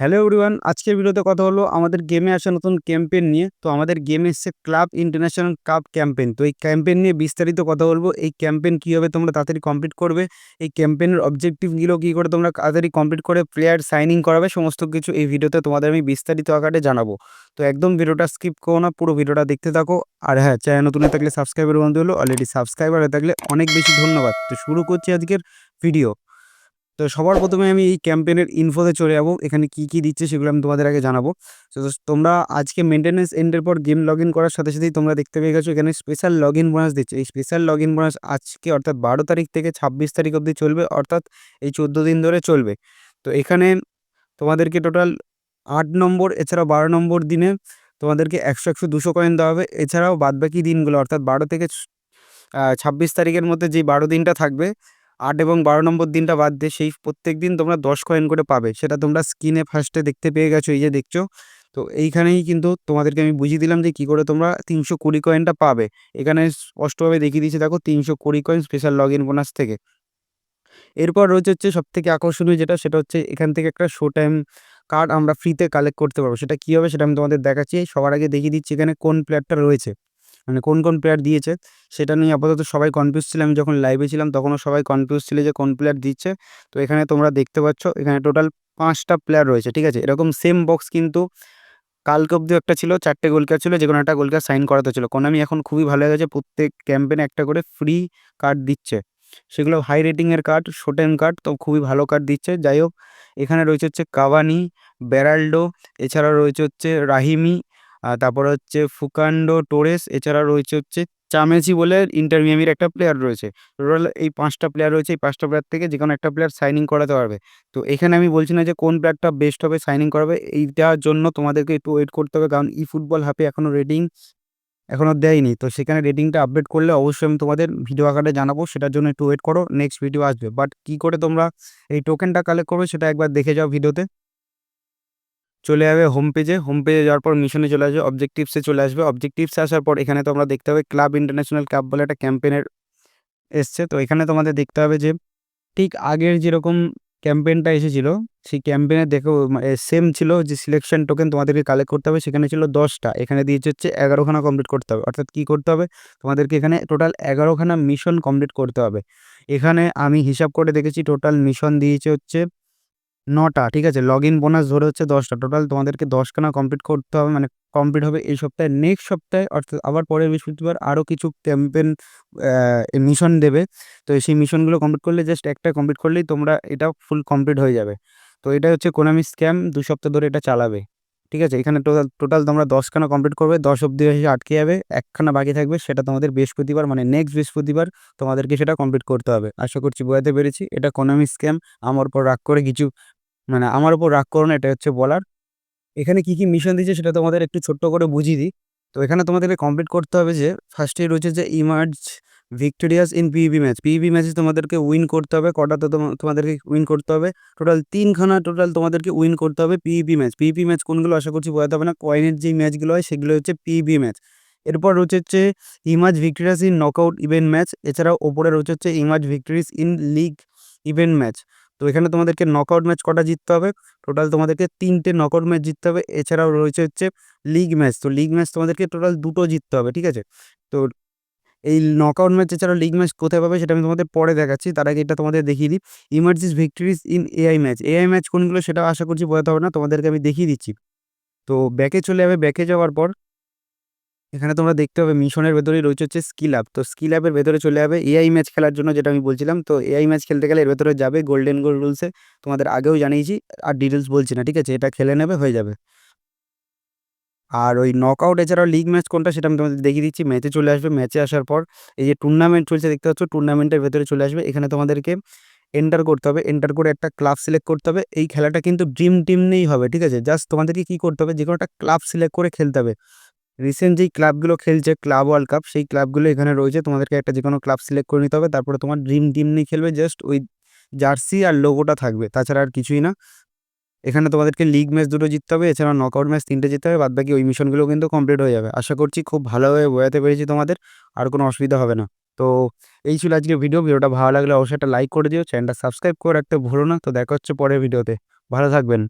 Hello everyone আজকের ভিডিওতে কথা হলো আমাদের গেমে আসা নতুন ক্যাম্পেন নিয়ে। তো আমাদের গেমে এসছে ক্লাব ইন্টারন্যাশনাল কাপ ক্যাম্পেন তো এই ক্যাম্পেন নিয়ে বিস্তারিত কথা বলব। এই ক্যাম্পেইন কীভাবে তোমরা তাড়াতাড়ি কমপ্লিট করবে। এই ক্যাম্পেইনের অবজেক্টিভগুলো কী করে তোমরা তাড়াতাড়ি কমপ্লিট করে প্লেয়ার সাইনিং করাবে, সমস্ত কিছু এই ভিডিওতে তোমাদের আমি বিস্তারিত আকারে জানাব। তো একদম ভিডিওটা স্কিপ করো না, পুরো ভিডিওটা দেখতে থাকো। আর হ্যাঁ চ্যানেল নতুন থাকলে সাবস্ক্রাইবার বন্ধু হলো অলরেডি সাবস্ক্রাইবার হয়ে থাকলে অনেক বেশি ধন্যবাদ। তো শুরু করছি আজকের ভিডিও তো সবার প্রথমে আমি এই ক্যাম্পেনের ইনফোতে চলে যাব। এখানে কি কি দিচ্ছে সেগুলো আমি তোমাদের আগে জানাব। তো তোমরা আজকে মেনটেন্যান্স এন্ডের পর গেম লগ ইন করার সাথে সাথেই তোমরা দেখতে পেয়ে গেছো, এখানে স্পেশাল লগ ইন বোনাস দিচ্ছে। এই স্পেশাল লগ ইন বোনাস আজকে অর্থাৎ বারো তারিখ থেকে ছাব্বিশ তারিখ অবধি চলবে, অর্থাৎ এই চোদ্দ দিন ধরে চলবে। তো এখানে তোমাদেরকে টোটাল আট নম্বর এছাড়া বারো নম্বর দিনে তোমাদেরকে একশো একশো দুশো কয়েন দেওয়া হবে। এছাড়াও বাদবাকি দিনগুলো, অর্থাৎ বারো থেকে ছাব্বিশ তারিখের মধ্যে যেই বারো দিনটা থাকবে আট এবং বারো নম্বর দিনটা বাদ দিয়ে সেই প্রত্যেক দিন তোমরা দশ কয়েন করে পাবে। সেটা তোমরা স্ক্রিনে ফার্স্টে দেখতে পেয়ে গেছো, এই যে দেখছ। তো এইখানেই কিন্তু তোমাদেরকে আমি বুঝিয়ে দিলাম যে কী করে তোমরা তিনশো কুড়ি কয়েনটা পাবে। এখানে স্পষ্টভাবে দেখিয়ে দিয়েছি, দেখো তিনশো কুড়ি coin special log in bonus থেকে। এরপর রয়েছে হচ্ছে সব থেকে আকর্ষণীয় যেটা, সেটা হচ্ছে এখান থেকে একটা শো টাইম কার্ড আমরা ফ্রিতে কালেক্ট করতে পারব। সেটা কী হবে সেটা আমি তোমাদের দেখাচ্ছি। সবার আগে দেখিয়ে দিচ্ছি এখানে কোন প্লেয়ারটা রয়েছে। মানে কোন কোন প্লেয়ার দিয়েছে, সেটা নিয়ে আপাতত সবাই কনফিউজ ছিল। আমি যখন লাইভে ছিলাম, তখনও সবাই কনফিউজ ছিল যে কোন প্লেয়ার দিচ্ছে। তো এখানে তোমরা দেখতে পাচ্ছ, এখানে টোটাল পাঁচটা প্লেয়ার রয়েছে, ঠিক আছে? এরকম সেম বক্স কিন্তু কালকে অব্দি একটা ছিল, চারটে গোলকার ছিল, যে কোনো একটা গোলকার সাইন করাতে ছিল। আমি এখন খুবই ভালো গেছে প্রত্যেক ক্যাম্পেনে একটা করে ফ্রি কার্ড দিচ্ছে। সেগুলো হাই রেটিংয়ের কার্ড শোটেন কার্ড তো খুবই ভালো কার্ড দিচ্ছে। যাই হোক, এখানে রয়েছে হচ্ছে কাভানি বেরাল্ডো এছাড়া রয়েছে হচ্ছে রাহিমি তারপর হচ্ছে ফুকান্ডো টোরেস, এছাড়া রয়েছে হচ্ছে চামেসি বলে ইন্টার মিয়ামির একটা প্লেয়ার রয়েছে। টোটাল এই পাঁচটা প্লেয়ার রয়েছে, এই পাঁচটা প্লেয়ার থেকে যে কোনো একটা প্লেয়ার সাইনিং করাতে পারবে। তো এখানে আমি বলছি না যে কোন প্লেয়ারটা বেস্ট হবে সাইনিং করাবে এইটার জন্য তোমাদেরকে একটু ওয়েট করতে হবে। কারণ ই ফুটবল হাফে এখনও রেটিং এখনও দেয়নি। তো সেখানে রেটিংটা আপডেট করলে অবশ্যই আমি তোমাদের ভিডিও আকারে জানাব, সেটার জন্য একটু ওয়েট করো নেক্সট ভিডিও আসবে। বাট কী করে তোমরা এই টোকেনটা কালেক্ট করবে সেটা একবার দেখে যাও ভিডিওতে চলে যাবে হোম পেজে হোম পেজে যাওয়ার পর মিশনে চলে আসবে অবজেক্টিভসে চলে আসবে। অবজেক্টিভসে আসার পর এখানে তোমরা দেখতে হবে ক্লাব ইন্টারন্যাশনাল ক্লাব বলে একটা ক্যাম্পেনের এসছে। তো এখানে তোমাদের দেখতে হবে যে, ঠিক আগের যেরকম ক্যাম্পেনটা এসেছিল, সেই ক্যাম্পেনে দেখো সেম ছিল যে সিলেকশন টোকেন তোমাদেরকে কালেক্ট করতে হবে। সেখানে ছিল দশটা। এখানে দিয়েছে হচ্ছে এগারোখানা কমপ্লিট করতে হবে। অর্থাৎ কী করতে হবে? তোমাদেরকে এখানে টোটাল এগারোখানা মিশন কমপ্লিট করতে হবে। এখানে আমি হিসাব করে দেখেছি টোটাল মিশন দিয়েছে হচ্ছে নটা, ঠিক আছে? লগ ইন বোনাস ধরে হচ্ছে দশটা। টোটাল তোমাদেরকে দশখানা কমপ্লিট করতে হবে মানে কমপ্লিট হবে এই সপ্তাহে। নেক্সট সপ্তাহে, অর্থাৎ আবার পরের বৃহস্পতিবার আরও কিছু ক্যাম্পেন মিশন দেবে। তো সেই মিশনগুলো কমপ্লিট করলে জাস্ট একটা কমপ্লিট করলেই তোমরা এটা ফুল কমপ্লিট হয়ে যাবে। তো এটা হচ্ছে কোনামি স্ক্যাম দু সপ্তাহ ধরে এটা চালাবে। ঠিক আছে? এখানে টোটাল টোটাল তোমরা দশখানা কমপ্লিট করবে, দশ অব্দি এসে আটকে যাবে, একখানা বাকি থাকবে, সেটা তোমাদের বৃহস্পতিবার মানে নেক্সট বৃহস্পতিবার তোমাদেরকে সেটা কমপ্লিট করতে হবে। আশা করছি বোঝাতে পেরেছি। এটা কোনামি স্ক্যাম আমার উপর রাগ করে কিছু মানে আমার উপর রাগ করো না এটা হচ্ছে বলার। এখানে কি কি মিশন দিচ্ছে সেটা তোমাদের একটু ছোট্ট করে বুঝিয়ে দিই। তো এখানে তোমাদেরকে কমপ্লিট করতে হবে যে ফার্স্টে রয়েছে যে emerge victorious in PV match PV ম্যাচে তোমাদেরকে উইন করতে হবে, কটাতে তোমাদেরকে উইন করতে হবে? টোটাল তিনখানা টোটাল তোমাদেরকে উইন করতে হবে পিভি ম্যাচ পিভি ম্যাচ কোনগুলো আশা করছি বোঝাতে হবে না কয়েনের যে ম্যাচগুলো হয় সেগুলো হচ্ছে পিভি ম্যাচ এরপর রয়েছে হচ্ছে emerge victorious in knockout event match এছাড়াও ওপরে রয়েছে হচ্ছে emerge victorious in league event match তো এখানে তোমাদেরকে নকআউট ম্যাচ কটা জিততে হবে? টোটাল তোমাদেরকে তিনটে নকআউট ম্যাচ জিততে হবে। এছাড়াও রয়েছে হচ্ছে লিগ ম্যাচ তো লিগ ম্যাচ তোমাদেরকে টোটাল দুটো জিততে হবে, ঠিক আছে? তো এই নকআউট ম্যাচ এছাড়াও লিগ ম্যাচ কোথায় পাবে সেটা আমি তোমাদের পরে দেখাচ্ছি। তার আগে এটা তোমাদের দেখিয়ে দিই। Emerges victories in AI match AI match কোনগুলো সেটা আশা করছি বোঝাতে হবে না। তোমাদেরকে আমি দেখিয়ে দিচ্ছি। তো ব্যাকে চলে যাবে। ব্যাকে যাওয়ার পর এখানে তোমরা দেখতে পাবে মিশনের ভেতরেই রয়েছে হচ্ছে স্কিল অ্যাপ তো স্কিল অ্যাপের ভেতরে চলে যাবে এআই ম্যাচ খেলার জন্য যেটা আমি বলছিলাম। তো এআই ম্যাচ খেলতে গেলে এর ভেতরে যাবে গোল্ডেন গোল রুলসে তোমাদের আগেও জানিয়েছি, আর ডিটেলস বলছি না, ঠিক আছে? এটা খেলে নেবে, হয়ে যাবে। আর ওই নকআউট এছাড়াও লিগ ম্যাচ কোনটা সেটা আমি তোমাদের দেখিয়ে দিচ্ছি। ম্যাচে চলে আসবে ম্যাচে আসার পর এই যে টুর্নামেন্ট চলছে, দেখতে পাচ্ছ? টুর্নামেন্টের ভেতরে চলে আসবে। এখানে তোমাদেরকে এন্টার করতে হবে। এন্টার করে একটা ক্লাব সিলেক্ট করতে হবে। এই খেলাটা কিন্তু ড্রিম টিম নিয়েই হবে, ঠিক আছে? জাস্ট তোমাদেরকে কী করতে হবে? যে কোনো একটা ক্লাব সিলেক্ট করে খেলতে হবে। রিসেন্ট যেই ক্লাবগুলো খেলছে ক্লাব ওয়ার্ল্ড কাপ সেই ক্লাবগুলো এখানে রয়েছে। তোমাদেরকে একটা যে কোনো ক্লাব সিলেক্ট করে নিতে হবে। তারপরে তোমার ড্রিম টিম নিয়ে খেলবে। জাস্ট ওই জার্সি আর লোগোটা থাকবে। তাছাড়া আর কিছুই না। এখানে তোমাদেরকে লিগ ম্যাচ দুটো জিততে হবে। এছাড়া নকআউট ম্যাচ তিনটে জিততে হবে। বাদ বাকি ওই মিশনগুলো কিন্তু কমপ্লিট হয়ে যাবে। আশা করছি খুব ভালোভাবে বোঝাতে পেরেছি তোমাদের। আর কোনো অসুবিধা হবে না। তো এই ছিল আজকে ভিডিও ভিডিওটা ভালো লাগলে অবশ্যই একটা লাইক করে দিও। চ্যানেলটা সাবস্ক্রাইব করে রাখতে ভুলো না। তো দেখা হচ্ছে পরের ভিডিওতে ভালো থাকবেন।